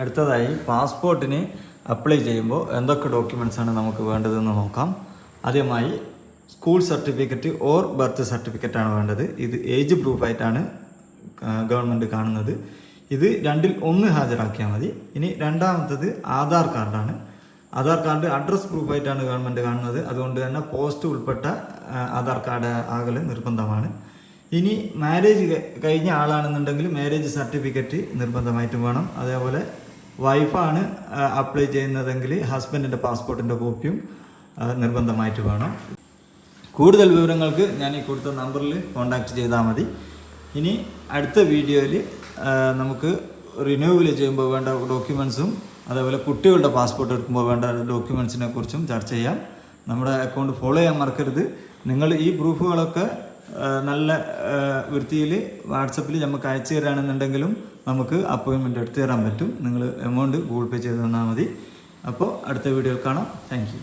അടുത്തതായി പാസ്പോർട്ടിന് അപ്ലൈ ചെയ്യുമ്പോൾ എന്തൊക്കെ ഡോക്യുമെന്റ്സ് ആണ് നമുക്ക് വേണ്ടതെന്ന് നോക്കാം. ആദ്യമായി school certificate or birth certificate ആണ് വേണ്ടത്. ഇത് ഏജ് പ്രൂഫായിട്ടാണ് ഗവൺമെന്റ് കാണുന്നത്. ഇത് രണ്ടിൽ ഒന്ന് ഹാജരാക്കിയാൽ മതി. ഇനി രണ്ടാമത്തത് ആധാർ കാർഡാണ് ആധാർ കാർഡ് അഡ്രസ് പ്രൂഫായിട്ടാണ് ഗവൺമെന്റ് കാണുന്നത്. അതുകൊണ്ട് തന്നെ പോസ്റ്റ് ഉൾപ്പെട്ട ആധാർ കാർഡ് ആകൽ നിർബന്ധമാണ്. ഇനി മാരേജ് കഴിഞ്ഞ ആളാണെന്നുണ്ടെങ്കിൽ മാരേജ് സർട്ടിഫിക്കറ്റ് നിർബന്ധമായിട്ടും വേണം. അതേപോലെ വൈഫാണ് അപ്ലൈ ചെയ്യുന്നതെങ്കിൽ ഹസ്ബൻഡിന്റെ പാസ്പോർട്ടിന്റെ കോപ്പിയും നിർബന്ധമായിട്ട് വേണം. കൂടുതൽ വിവരങ്ങൾക്ക് ഞാൻ ഈ കൊടുത്ത നമ്പറിൽ കോൺടാക്ട് ചെയ്താൽ മതി. ഇനി അടുത്ത വീഡിയോയിൽ നമുക്ക് റിന്യൂവൽ ചെയ്യുമ്പോൾ വേണ്ട ഡോക്യുമെൻസും അതേപോലെ കുട്ടികളുടെ പാസ്പോർട്ട് എടുക്കുമ്പോൾ വേണ്ട ഡോക്യുമെൻസിനെ കുറിച്ചും ചർച്ച ചെയ്യാം. നമ്മുടെ അക്കൗണ്ട് ഫോളോ ചെയ്യാൻ മറക്കരുത്. നിങ്ങൾ ഈ പ്രൂഫുകളൊക്കെ നല്ല വൃത്തിയിൽ വാട്സപ്പിൽ നമുക്ക് അയച്ചു തരാണെന്നുണ്ടെങ്കിലും നമുക്ക് അപ്പോയിൻമെന്റ് എടുത്തു തരാൻ പറ്റും. നിങ്ങൾ എമൗണ്ട് ഗൂഗിൾ പേ ചെയ്ത് തന്നാൽ മതി. അപ്പോൾ അടുത്ത വീഡിയോയിൽ കാണാം. താങ്ക്